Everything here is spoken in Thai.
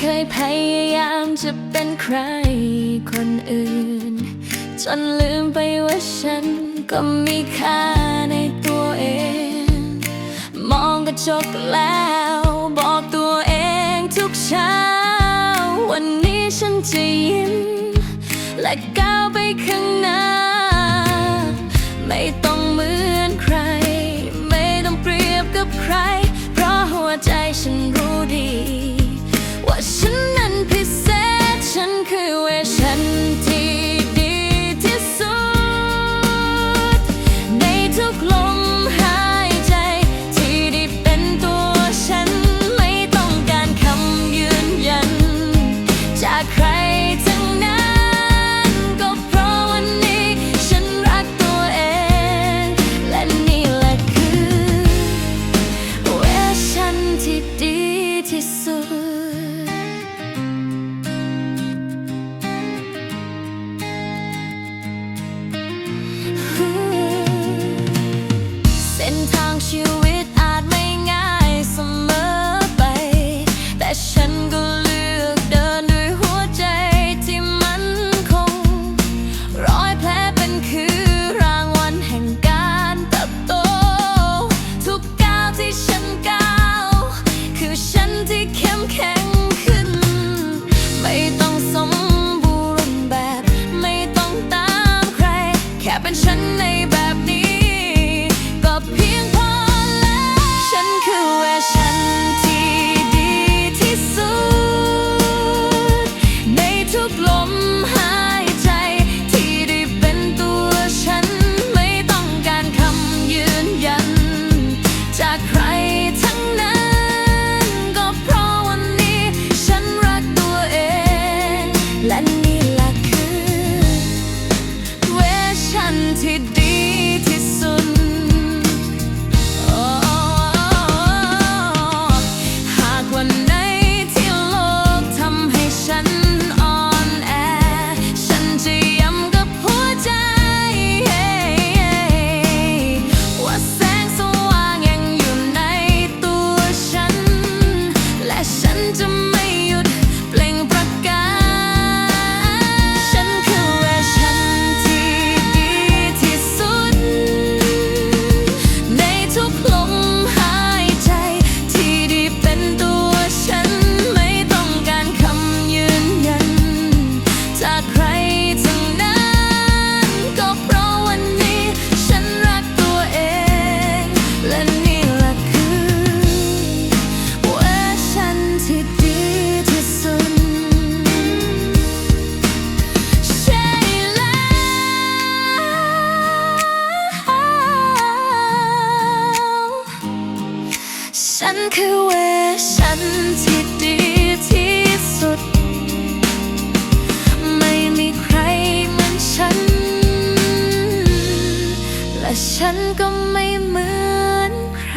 เคยพยายามจะเป็นใครคนอื่น จนลืมไปว่าฉันก็มีค่าในตัวเอง มองกระจกแล้ว บอกตัวเองทุกเช้า วันนี้ฉันจะยิ้ม และก้าวไปข้างหน้า mention. wanted นคือเวอร์ชันที่ดีที่สุด ไม่มีใครเหมือนฉัน และฉันก็ไม่เหมือนใคร